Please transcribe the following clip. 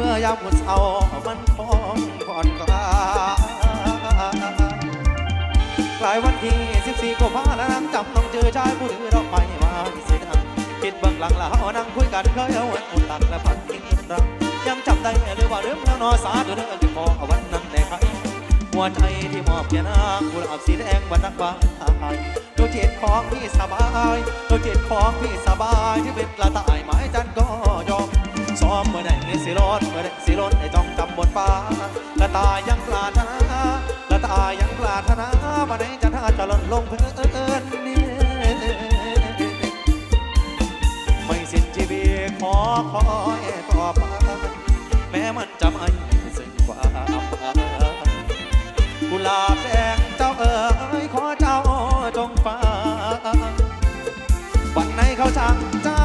มื่อยามหุ่นเอามันพองผ่อนคลายกลายวันที่14กุมภาพันธ์แล้วนั่งจำต้องเจอชายผู้ถือดอกไม้มาเสียดังคิดเบื้องหลังแล้วนั่งคุยกันเคยเอาไว้อุ่นตักและพักกินรักยังจำได้หรือว่าเรื่องแล้วนอสาธุเรื่องที่พอวันนั้นได้ใครหัวใจที่มอบแก่นางกุหลาบสีแดงบรรนักบานดูจิตของพี่สบายดูจิตของพี่สบายที่เป็นกระต่าย สิรดเมื่อสิรดไอ้จ้องจำบนฟ้าละตายังปลาทนาละตายังปลาทนาวันไหนจะท่าจะล่นลงเพื่อนนี่ไม่สิ้นชีวิตขอคอยต่อไปแม้มันจะไม่สิ้นความกุหลาบแดงเจ้าเอ๋ยขอเจ้าจงฟังวันไหนเขาช่างเจ้า